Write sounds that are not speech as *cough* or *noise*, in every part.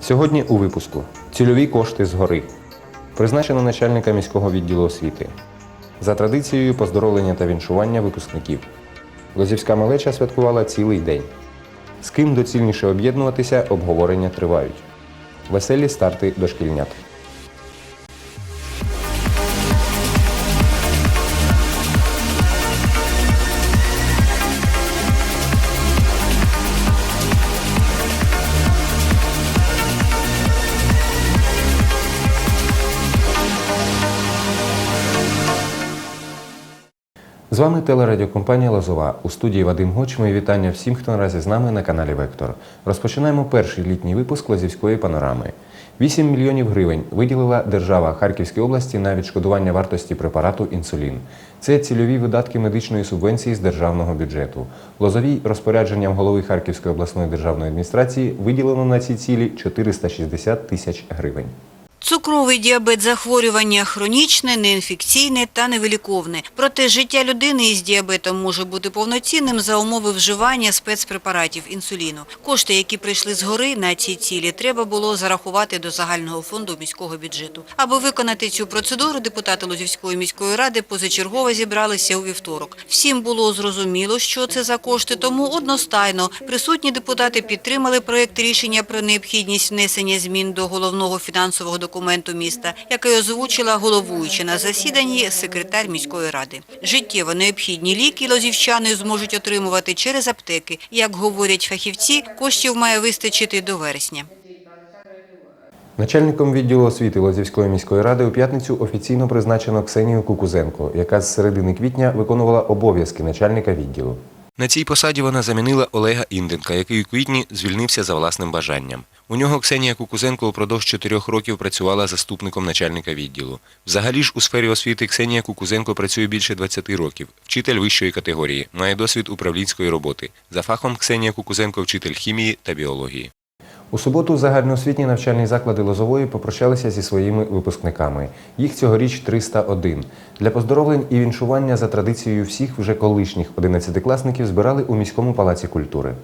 Сьогодні у випуску цільові кошти згори. Призначено начальника міського відділу освіти. За традицією поздоровлення та віншування випускників. Лозівська малеча святкувала цілий день. З ким доцільніше об'єднуватися, обговорення тривають. Веселі старти дошкільнят. З вами телерадіокомпанія Лозова. У студії Вадим Гоч. Мої вітання всім, хто наразі з нами на каналі Вектор. Розпочинаємо перший літній випуск Лозівської панорами. 8 мільйонів гривень виділила держава Харківської області на відшкодування вартості препарату інсулін. Це цільові видатки медичної субвенції з державного бюджету. Лозовій розпорядженням голови Харківської обласної державної адміністрації виділено на ці цілі 460 тисяч гривень. Цукровий діабет – захворювання хронічне, неінфекційне та невиліковне. Проте життя людини із діабетом може бути повноцінним за умови вживання спецпрепаратів інсуліну. Кошти, які прийшли згори на ці цілі, треба було зарахувати до загального фонду міського бюджету. Аби виконати цю процедуру, депутати Лозівської міської ради позачергово зібралися у вівторок. Всім було зрозуміло, що це за кошти, тому одностайно присутні депутати підтримали проєкт рішення про необхідність внесення змін до головного фінансового документу міста, який озвучила головуюча на засіданні секретар міської ради. Життєво необхідні ліки лозівчани зможуть отримувати через аптеки. Як говорять фахівці, коштів має вистачити до вересня. Начальником відділу освіти Лозівської міської ради у п'ятницю офіційно призначено Ксенію Кукузенко, яка з середини квітня виконувала обов'язки начальника відділу. На цій посаді вона замінила Олега Інденка, який у квітні звільнився за власним бажанням. У нього Ксенія Кукузенко упродовж чотирьох років працювала заступником начальника відділу. Взагалі ж у сфері освіти Ксенія Кукузенко працює більше 20 років, вчитель вищої категорії, має досвід управлінської роботи. За фахом Ксенія Кукузенко вчитель хімії та біології. У суботу загальноосвітні навчальні заклади Лозової попрощалися зі своїми випускниками. Їх цьогоріч 301. Для поздоровлень і віншування за традицією всіх вже колишніх 11-класників збирали у міському палаці культури.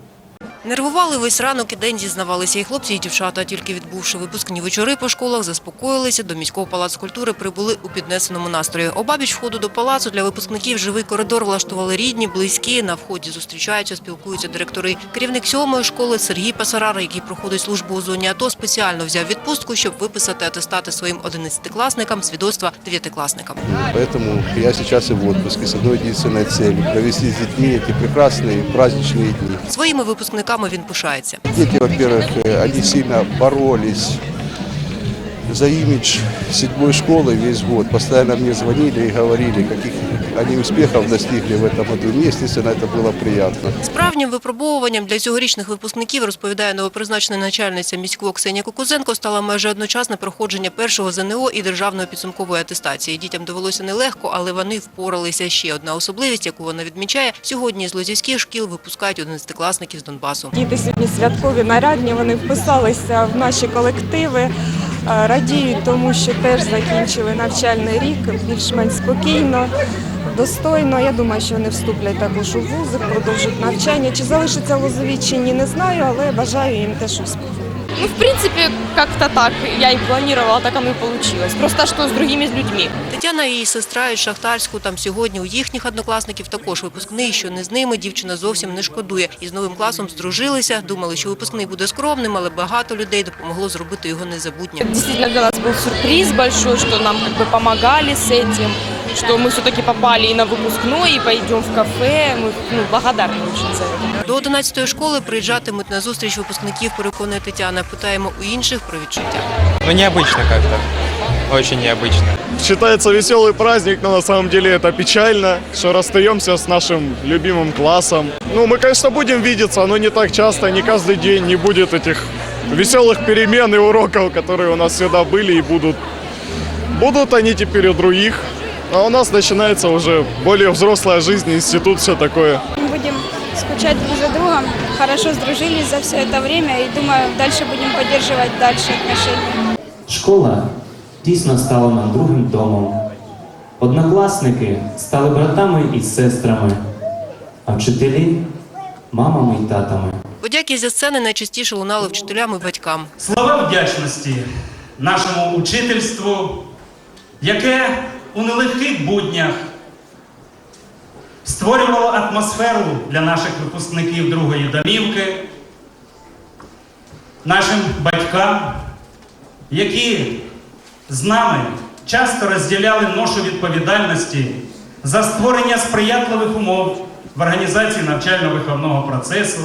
Нервували весь ранок і день, зізнавалися і хлопці, і дівчата. Тільки відбувши випускні вечори по школах, заспокоїлися, до міського палацу культури прибули у піднесеному настрої. Обабіч входу до палацу для випускників живий коридор влаштували рідні, близькі. На вході зустрічаються, спілкуються директори. Керівник сьомої школи Сергій Пасарар, який проходить службу у зоні АТО, спеціально взяв відпустку, щоб виписати атестати своїм 11-класникам, свідоцтва 9-класникам. Поэтому я сейчас и в отпуске с одной единственной целью – провести с детьми эти прекрасные праздничные дни. Своїми випускниками він пишається. Дети, во-первых, э, они сильно боролись за имидж седьмой школы весь год. Постоянно мне звонили и говорили, каких они успехов достигли в этом году. Мне, естественно, это было приятно. Справжнім випробовуванням для цьогорічних випускників, розповідає новопризначена начальниця міського Ксенія Кукузенко, стало майже одночасне проходження першого ЗНО і державної підсумкової атестації. Дітям довелося нелегко, але вони впоралися. Ще одна особливість, яку вона відмічає, сьогодні з лозівських шкіл випускають 11-класників з Донбасу. Діти сьогодні святкові нарядні, вони вписалися в наші колективи. Е, Радіють тому, що теж закінчили навчальний рік більш-менш спокійно, достойно. Я думаю, що вони вступлять також у вузи, продовжать навчання. Чи залишиться в Лозові чи ні, не знаю, але бажаю їм теж успіху. Ну, в принципе, как-то так. Я и планировала, так оно и получилось. Просто что с другими людьми. Тетяна і її сестра із Шахтарську. Там сьогодні у їхніх однокласників також випускний, що не з ними дівчина зовсім не шкодує. І з новим класом здружилися. Думали, що випускний буде скромним, але багато людей допомогло зробити його незабутнім. Действительно для нас был сюрприз большой, что нам как бы помогали с этим, что мы все-таки попали и на выпускной, и пойдем в кафе. Мы ну, благодарны очень за это. До 11-ї школи приїжджатимуть на зустріч випускників, переконує Тетяна. Питаємо у інших про відчуття. Ну, необычно как-то. Очень необычно. Считается веселый праздник, но на самом деле это печально, что расстаемся с нашим любимым классом. Ну, мы, конечно, будем видеться, но не так часто, не каждый день, не будет этих веселых перемен и уроков, которые у нас всегда были и будут. Будут они теперь у других, А у нас начинается уже более взрослая жизнь, институт, все такое. Будем скучать друг за другом, хорошо сдружились за все это время и думаю, дальше будем поддерживать дальше отношения. Школа дійсно стала нам другим домом. Однокласники стали братами і сестрами, а вчителі мамами і татами. Подяки зі сцени найчастіше лунали вчителям і батькам. Слова вдячності нашому учительству, яке у нелегких буднях створювало атмосферу для наших випускників другої домівки, нашим батькам, які з нами часто розділяли ношу відповідальності за створення сприятливих умов в організації навчально-виховного процесу.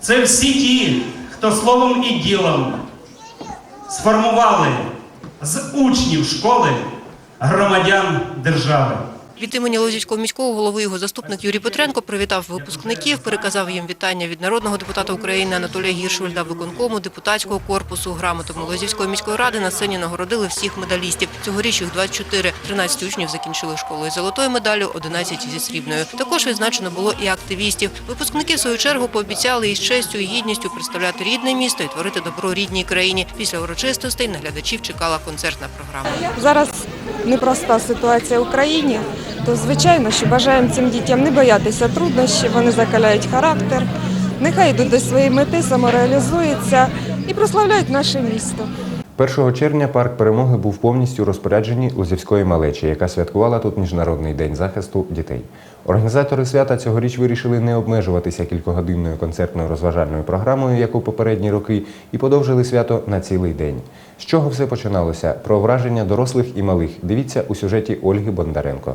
Це всі ті, хто словом і ділом сформували з учнів школи громадян держави. Від імені Лозівського міського голови його заступник Юрій Петренко привітав випускників, переказав їм вітання від народного депутата України Анатолія Гіршвельда, виконкому депутатського корпусу. Грамотами Лозівської міської ради на сцені нагородили всіх медалістів. Цьогоріч їх 24. 13 учнів закінчили школу із золотою медаллю, 11 зі срібною. Також відзначено було і активістів. Випускники в свою чергу пообіцяли із честю і гідністю представляти рідне місто і творити добро рідній країні. Після урочистостей наглядачів чекала концертна програма. Зараз непроста ситуація в Україні, то звичайно, що бажаємо цим дітям не боятися труднощів, вони закаляють характер, нехай йдуть до своєї мети, самореалізуються і прославляють наше місто. 1 червня парк перемоги був повністю у розпорядженні Лозівської малечі, яка святкувала тут Міжнародний день захисту дітей. Організатори свята цьогоріч вирішили не обмежуватися кількогодинною концертною розважальною програмою, як у попередні роки, і подовжили свято на цілий день. З чого все починалося? Про враження дорослих і малих. Дивіться у сюжеті Ольги Бондаренко.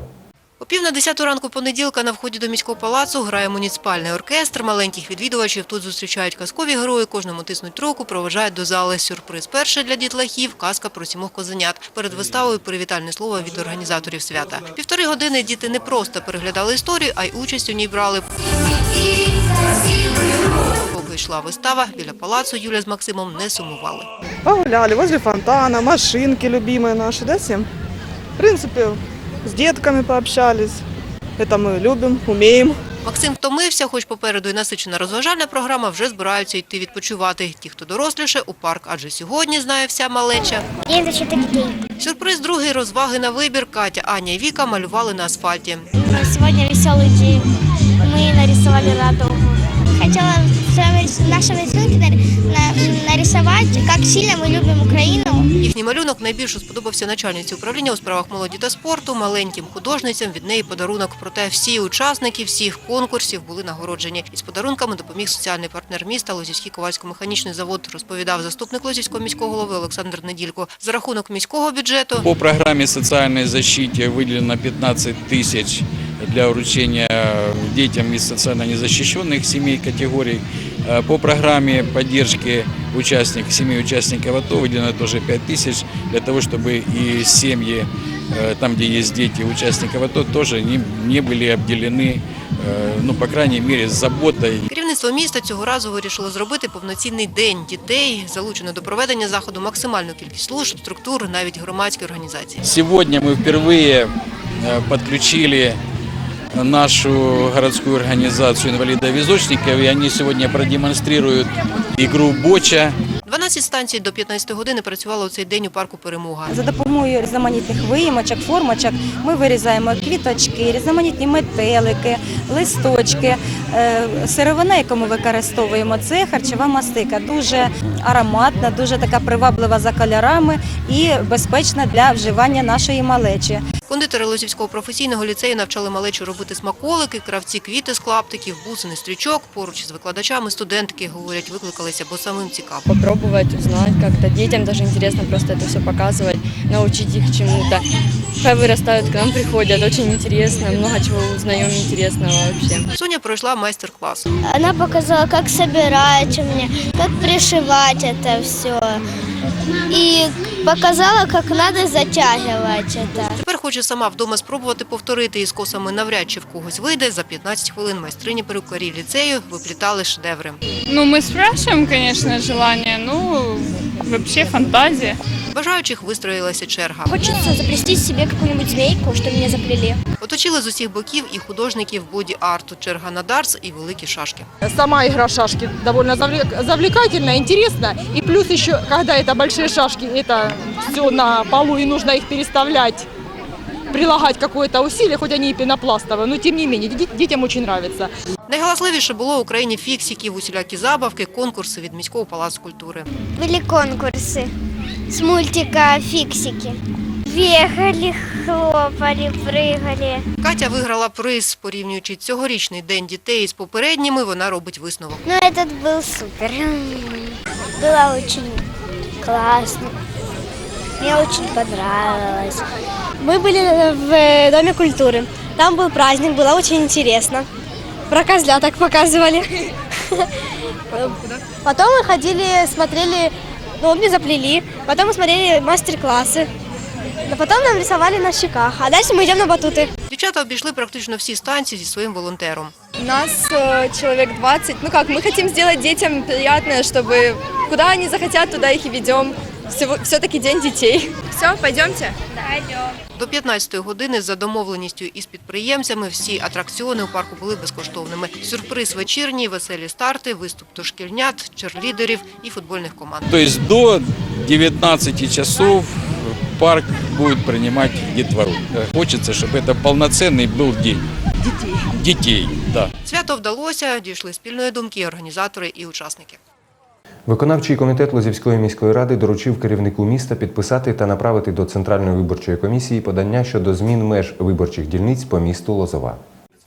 Пів на десяту ранку понеділка на вході до міського палацу грає муніципальний оркестр. Маленьких відвідувачів тут зустрічають казкові герої, кожному тиснуть руку, проважають до зали. Сюрприз перший для дітлахів – казка про сімох козенят. Перед виставою привітальне слово від організаторів свята. Півтори години діти не просто переглядали історію, а й участь у ній брали. Поки йшла вистава, біля палацу Юля з Максимом не сумували. Погуляли возле фонтана, машинки любимые наши, да, всем? В принципе, с детками пообщались. Это мы любим, умеем. Максим втомився, хоч попереду і насичена розважальна програма, вже збираються йти відпочивати. Ті, хто доросліше, у парк, адже сьогодні, знає вся малеча. День защиты детей. Сюрприз другий – розваги на вибір. Катя, Аня і Віка малювали на асфальті. Сегодня веселый день. Мы нарисовали радугу. Хотела в своем рис- нашем рисунке нар- на- нарисовать, как сильно мы любим Украину. Їхній малюнок найбільше сподобався начальниці управління у справах молоді та спорту, маленьким художницям від неї подарунок. Проте всі учасники всіх конкурсів були нагороджені. Із подарунками допоміг соціальний партнер міста Лозівський ковальсько-механічний завод, розповідав заступник Лозівського міського голови Олександр Неділько. За рахунок міського бюджету По программе социальной защиты выделено 15 тысяч для вручения детям из социально незащищенных семей категорий. Э, По программе поддержки участников, семей участников АТО выделено тоже 5 тысяч для того, чтобы и семьи, э, там, где есть дети участников АТО, тоже не, не были обделены, э, ну, по крайней мере, с заботой Керівництво міста цього разу вирішило зробити повноцінний день дітей, залучено до проведення заходу максимальну кількість служб, структур, навіть громадські організації. Сегодня мы впервые э, подключили нашу городскую организацию инвалидов-везочников, и они сегодня продемонстрируют игру «Боча». 12 станцій до 15 години працювало у цей день у парку Перемога. За допомогою різноманітних виймочок, формочок ми вирізаємо квіточки, різноманітні метелики, листочки. Е, Сировина, яку ми використовуємо, це харчова мастика. Дуже ароматна, дуже така приваблива за кольорами і безпечна для вживання нашої малечі. Кондитери Лозівського професійного ліцею навчали малечу робити смаколики, кравці квіти з клаптиків, бусини стрічок. Поруч з викладачами студентки, говорять, викликалися, бо самим цікаво. Попробувати, узнать як-то дітям даже цікаво просто це все показывать, научить их чему-то. Хай вырастают, к нам приходят, очень интересно, много чего узнаем интересного вообще. Соня пройшла майстер-клас. Она показала, как собирать у меня, как пришивать это все. И показала, как надо затягивать это. Тепер хоче сама вдома спробувати повторити із косами навряд чи в когось вийде. За 15 хвилин майстрині перукарів ліцею виплітали шедеври. Ну, мы спрашиваем, конечно, желание, ну, вообще фантазия. Бажаючих вистроїлася черга. Хочеться заплести себе какую-нибудь змейку, что меня заплели. Оточили з усіх боків і художників боді-арту. Черга на дартс і великі шашки. Сама игра шашки довольно завлек- інтересна. І И плюс ще, коли це великі шашки, це все на полу і нужно їх переставлять прилагать какое-то усилие, хоть они и пенопластовые, но тем не менее, ди- детям очень нравится. Найгаласливіше було у країні фіксиків, усілякі забавки, конкурси від міського палацу культури. Были конкурсы с мультика «Фиксики». Бегали, хлопали, прыгали. Катя виграла приз, порівнюючи цьогорічний день дітей із попередніми, вона робить висновок. Но этот был супер. Было очень классно. Мне очень понравилось. Мы были в Доме культуры. Там был праздник, было очень интересно. Про козляток показывали. *laughs* Потом мы ходили, смотрели, ну, мне заплели. Потом мы смотрели мастер-классы. А потом нам рисовали на щеках. А дальше мы идем на батуты. Дівчата обійшли практично всі станції зі своїм волонтером. Нас человек 20. Ну как, мы хотим сделать детям приятное, чтобы куда они захотят, туда их и ведем. Все-таки день детей. Все, пойдемте? До 15-ї години за домовленістю із підприємцями всі атракціони у парку були безкоштовними. Сюрприз вечірній, веселі старти, виступ дошкільнят, черлідерів і футбольних команд. То есть до 19 часов парк будет принимать детвору. Э, Хочется, чтобы это полноценный был день. Детей. Детей, да. Свято вдалося, дійшли спільної думки і організатори і учасники. Виконавчий комітет Лозівської міської ради доручив керівнику міста підписати та направити до Центральної виборчої комісії подання щодо змін меж виборчих дільниць по місту Лозова.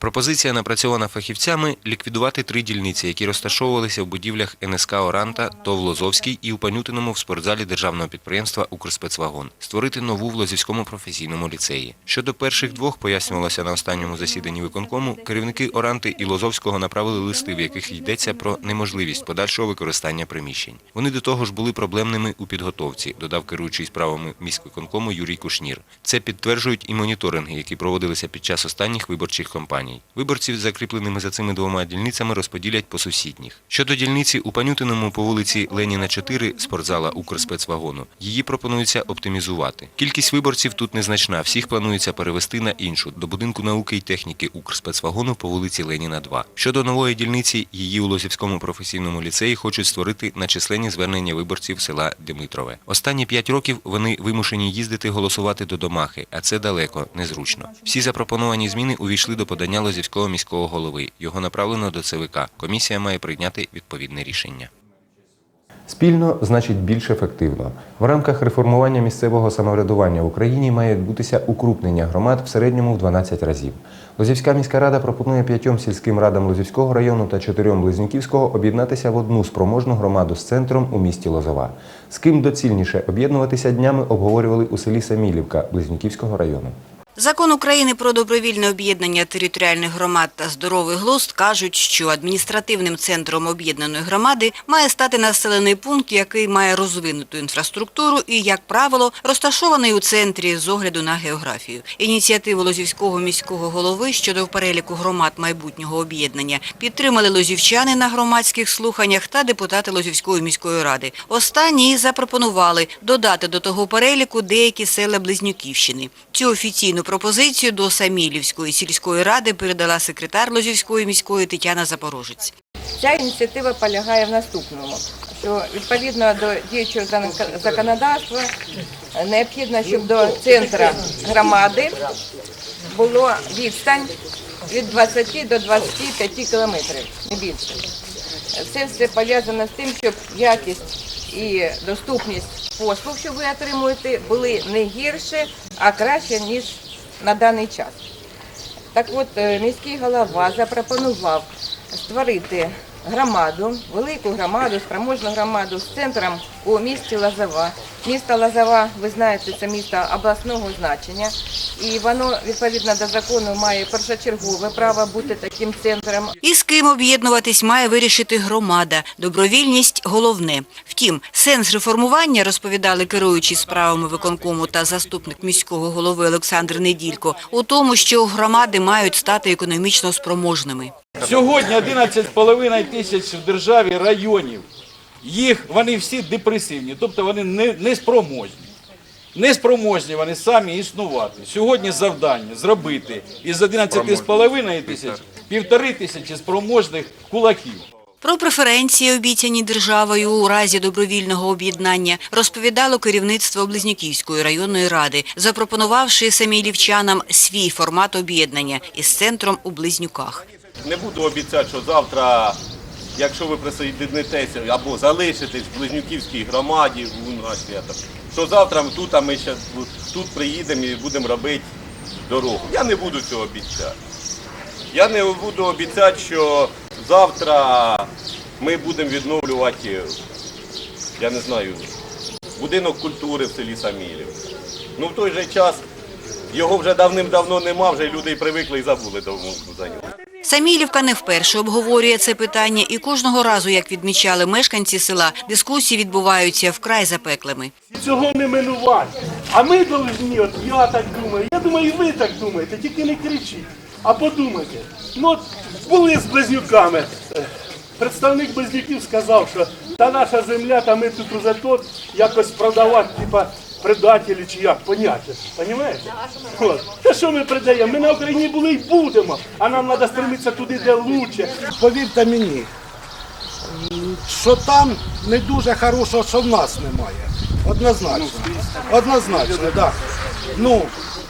Пропозиція напрацьована фахівцями ліквідувати три дільниці, які розташовувалися в будівлях НСК Оранта, ТОВ Лозовський і у Панютиному в спортзалі державного підприємства Укрспецвагон, створити нову в Лозівському професійному ліцеї. Щодо перших двох пояснювалося на останньому засіданні виконкому, керівники Оранти і Лозовського направили листи, в яких йдеться про неможливість подальшого використання приміщень. Вони до того ж були проблемними у підготовці, додав керуючий справами міськвиконкому Юрій Кушнір. Це підтверджують і моніторинги, які проводилися під час останніх виборчих кампаній. Виборців, закріпленими за цими двома дільницями, розподілять по сусідніх. Щодо дільниці у Панютиному по вулиці Леніна 4 спортзала Укрспецвагону, її пропонується оптимізувати. Кількість виборців тут незначна, всіх планується перевести на іншу до будинку науки і техніки Укрспецвагону по вулиці Леніна 2. Щодо нової дільниці, її у Лозівському професійному ліцеї хочуть створити на численні звернення виборців села Димитрове. Останні п'ять років вони вимушені їздити голосувати до Домахи, а це далеко, незручно. Всі запропоновані зміни увійшли до подання Лозівського міського голови. Його направлено до ЦВК. Комісія має прийняти відповідне рішення. Спільно значить більш ефективно. В рамках реформування місцевого самоврядування в Україні має відбутися укрупнення громад в середньому в 12 разів. Лозівська міська рада пропонує п'ятьом сільським радам Лозівського району та чотирьом Близнюківського об'єднатися в одну спроможну громаду з центром у місті Лозова. З ким доцільніше об'єднуватися днями обговорювали у селі Самілівка Близнюківського району. Закон України про добровільне об'єднання територіальних громад та здоровий глузд кажуть, що адміністративним центром об'єднаної громади має стати населений пункт, який має розвинуту інфраструктуру і, як правило, розташований у центрі з огляду на географію. Ініціативу Лозівського міського голови щодо переліку громад майбутнього об'єднання підтримали лозівчани на громадських слуханнях та депутати Лозівської міської ради. Останні запропонували додати до того переліку деякі села Близнюківщини. Цю офіційну пропозицію до Самілівської сільської ради передала секретар Лозівської міської Тетяна Запорожець. Ця ініціатива полягає в наступному, що відповідно до діючого законодавства необхідно, щоб до центру громади було відстань від 20 до 25 кілометрів, не більше. Це все пов'язано з тим, щоб якість і доступність послуг, що ви отримуєте, були не гірше, а краще, ніж на даний час. Так от е, міський голова запропонував створити громаду, велику громаду, спроможну громаду з центром у місті Лазова. Місто Лазова, ви знаєте, це місто обласного значення, і воно відповідно до закону має першочергове право бути таким центром. І з ким об'єднуватись має вирішити громада. Добровільність – головне. Втім, сенс реформування, розповідали керуючі справами виконкому та заступник міського голови Олександр Неділько, у тому, що громади мають стати економічно спроможними. Сьогодні 11,5 тисяч в державі районів. Їх вони всі депресивні, тобто вони не, не спроможні. Не спроможні вони самі існувати. Сьогодні завдання зробити із 11,5 тисяч півтори тисячі спроможних кулаків. Про преференції, обіцяні державою у разі добровільного об'єднання, розповідало керівництво Близнюківської районної ради, запропонувавши самі лівчанам свій формат об'єднання із центром у Близнюках. Не буду обіцяти, що завтра, якщо ви присоєднитеся або залишитесь в Близнюківській громаді наш свято, що завтра тут, а ми ще тут приїдемо і будемо робити дорогу. Я не буду цього обіцяти. Я не буду обіцяти, що завтра ми будемо відновлювати, я не знаю, будинок культури в селі Самілів. Ну в той же час його вже давним-давно нема, вже люди привикли і забули давно за нього. Самілівка не вперше обговорює це питання і кожного разу, як відмічали мешканці села, дискусії відбуваються вкрай запеклими. Цього не минувати. А ми повинні, от я так думаю, я думаю, і ви так думаєте, тільки не кричіть, а подумайте. Ну, от були з близнюками. Представник близнюків сказав, що та наша земля, та ми тут тут якось продавати, типа предателі чи як, поняття. Понімаєте? От. Та що ми продаємо? Ми на Україні були і будемо, а нам треба стремитися туди, де лучше. Повірте мені, що там не дуже хорошого, що в нас немає. Однозначно. Однозначно, так. Ну,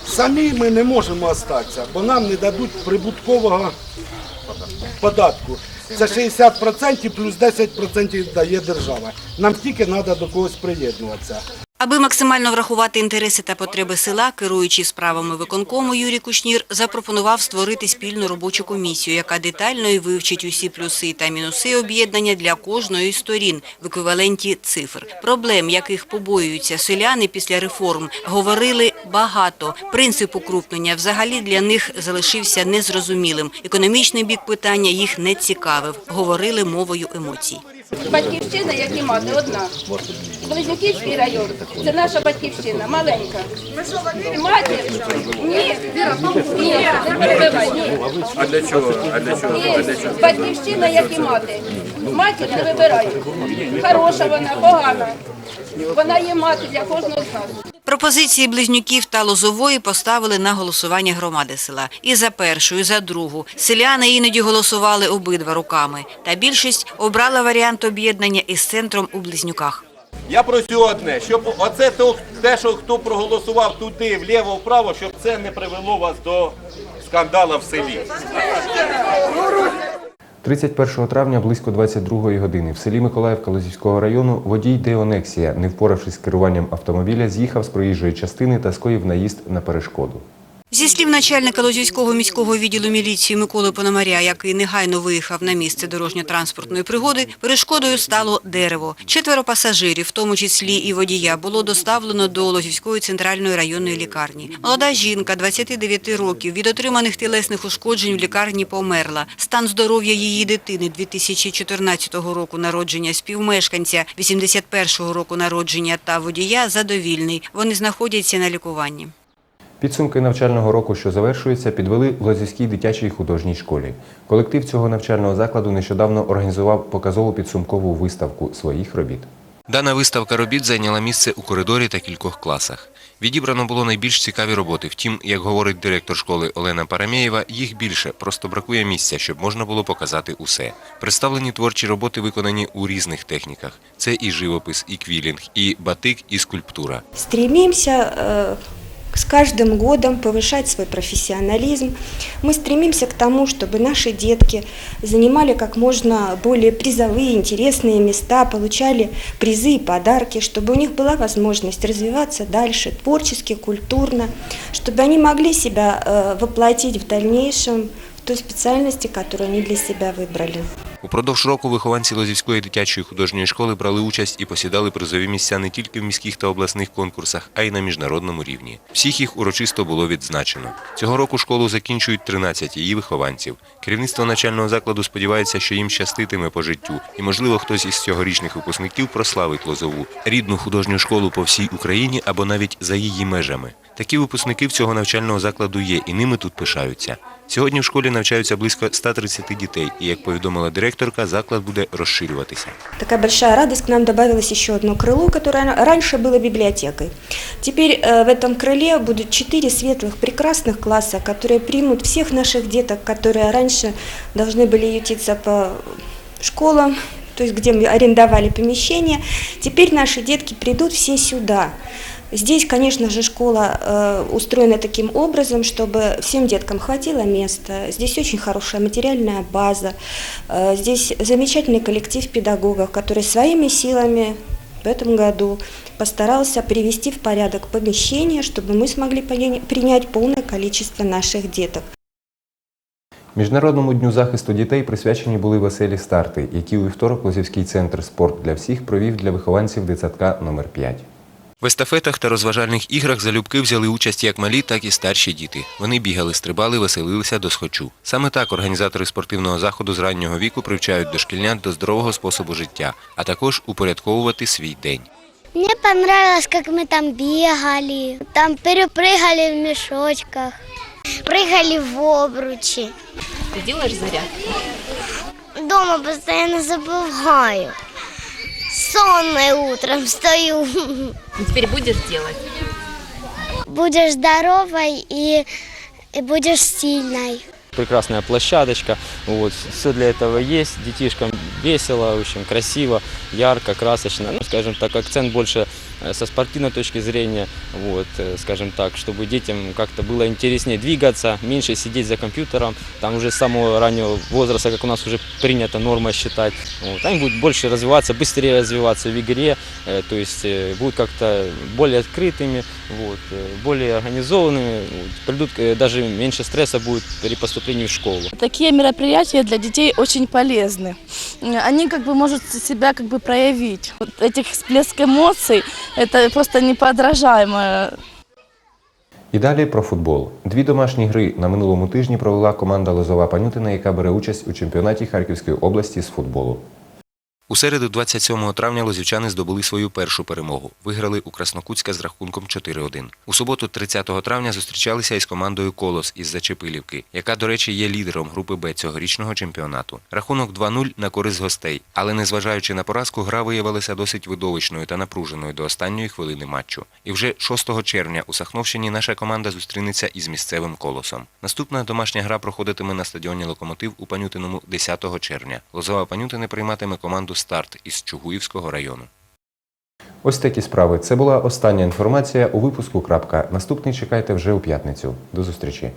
самі ми не можемо остатися, бо нам не дадуть прибуткового податку. Це 60% плюс 10% дає держава. Нам тільки треба до когось приєднуватися. Аби максимально врахувати інтереси та потреби села, керуючий справами виконкому Юрій Кушнір запропонував створити спільну робочу комісію, яка детально і вивчить усі плюси та мінуси об'єднання для кожної з сторін в еквіваленті цифр. Проблем, яких побоюються селяни після реформ, говорили багато. Принцип укрупнення взагалі для них залишився незрозумілим. Економічний бік питання їх не цікавив. Говорили мовою емоцій. Батьківщина, як і мати, одна. Близнюківський район це наша батьківщина, маленька. Матір? Ні. Ні, не перебивай, ні. А для чого? А для чого? Ні. Батьківщина, як і мати. Матір не вибирає. Хороша вона, погана. Вона є мати для кожного з нас. Пропозиції близнюків та Лозової поставили на голосування громади села. І за першу, і за другу. Селяни іноді голосували обидва руками. Та більшість обрала варіант об'єднання із центром у Близнюках. Я просю одне, щоб оце то, те, що хто проголосував туди, вліво, вправо, щоб це не привело вас до скандалу в селі. 31 травня близько 22 години в селі Миколаївка Лозівського району водій Деонексія, не впоравшись з керуванням автомобіля, з'їхав з проїжджої частини та скоїв наїзд на перешкоду. Зі слів начальника Лозівського міського відділу міліції Миколи Пономаря, який негайно виїхав на місце дорожньо-транспортної пригоди, перешкодою стало дерево. Четверо пасажирів, в тому числі і водія, було доставлено до Лозівської центральної районної лікарні. Молода жінка, 29 років, від отриманих тілесних ушкоджень в лікарні померла. Стан здоров'я її дитини 2014 року народження, співмешканця 81 року народження та водія задовільний. Вони знаходяться на лікуванні. Підсумки навчального року, що завершується, підвели в Лозівській дитячій художній школі. Колектив цього навчального закладу нещодавно організував показову підсумкову виставку своїх робіт. Дана виставка робіт зайняла місце у коридорі та кількох класах. Відібрано було найбільш цікаві роботи. Втім, як говорить директор школи Олена Парамєєва, їх більше, просто бракує місця, щоб можна було показати усе. Представлені творчі роботи виконані у різних техніках. Це і живопис, і квілінг, і батик, і скульптура. Стремимся э, с каждым годом повышать свой профессионализм. Мы стремимся к тому, чтобы наши детки занимали как можно более призовые, интересные места, получали призы и подарки, чтобы у них была возможность развиваться дальше творчески, культурно, чтобы они могли себя э, воплотить в дальнейшем в той специальности, которую они для себя выбрали. Упродовж року вихованці Лозівської дитячої художньої школи брали участь і посідали призові місця не тільки в міських та обласних конкурсах, а й на міжнародному рівні. Всіх їх урочисто було відзначено. Цього року школу закінчують 13 її вихованців. Керівництво навчального закладу сподівається, що їм щаститиме по життю, і, можливо, хтось із цьогорічних випускників прославить Лозову рідну художню школу по всій Україні або навіть за її межами. Такі випускники в цього навчального закладу є, і ними тут пишаються. Сьогодні в школі навчаються близько 130 дітей, і як повідомила директорка, заклад буде розширюватися. Такая большая радость, к нам добавилось еще одно крыло, которое раньше было библиотекой. Теперь э, в этом крыле будут четыре светлых, прекрасных класса, которые примут всех наших деток, которые раньше должны были ютиться по школам, то есть где мы арендовали помещение. Теперь наши детки придут все сюда. Здесь, конечно же, школа э, устроена таким образом, чтобы всем деткам хватило места. Здесь очень хорошая материальная база. Э, здесь замечательный коллектив педагогов, который своими силами в этом году постарался привести в порядок помещение, чтобы мы смогли поня- принять полное количество наших деток. Міжнародному дню захисту дітей присвячені були веселі старти, які у вівторок Лозівський центр спорт для всіх провів для вихованців дитсадка номер 5 В естафетах та розважальних іграх залюбки взяли участь як малі, так і старші діти. Вони бігали, стрибали, веселилися до схочу. Саме так організатори спортивного заходу з раннього віку привчають дошкільнят до здорового способу життя, а також упорядковувати свій день. Мне понравилось, как мы там бегали, там перепрыгали в мешочках, прыгали в обручи. Ти робиш заряд? Дома постоянно забываю. Сонной утром стою. Теперь будеш робити? Будешь здоровой и, и будешь сильной. Прекрасная площадочка, вот, все для этого есть, детишкам весело, очень красиво, ярко, красочно, ну, скажем так, акцент больше со спортивной точки зрения, вот, э, скажем так, чтобы детям как-то было интереснее двигаться, меньше сидеть за компьютером, там уже с самого раннего возраста, как у нас уже принято норма считать, вот, они будут больше развиваться, быстрее развиваться в игре, э, то есть э, будут как-то более открытыми, вот, э, более организованными, вот, придут, э, даже меньше стресса будет при поступлении в школу. Такие мероприятия для детей очень полезны. Они как бы могут себя как бы проявить. Вот этих всплеск эмоций – это просто неподражаемо. І далі про футбол. Дві домашні гри на минулому тижні провела команда Лозова Панютина, яка бере участь у чемпіонаті Харківської області з футболу. У середу, 27 травня, лозівчани здобули свою першу перемогу. Виграли у Краснокутська з рахунком 4-1. У суботу, 30 травня, зустрічалися із командою Колос із Зачепилівки, яка, до речі, є лідером групи Б цьогорічного чемпіонату. Рахунок 2-0 на користь гостей, але незважаючи на поразку, гра виявилася досить видовищною та напруженою до останньої хвилини матчу. І вже 6 червня у Сахновщині наша команда зустрінеться із місцевим колосом. Наступна домашня гра проходитиме на стадіоні Локомотив у Панютиному 10 червня. Лозова Панютини прийматиме команду Старт із Чугуївського району. Ось такі справи. Це була остання інформація у випуску. Крапка. Наступний чекайте вже у п'ятницю. До зустрічі.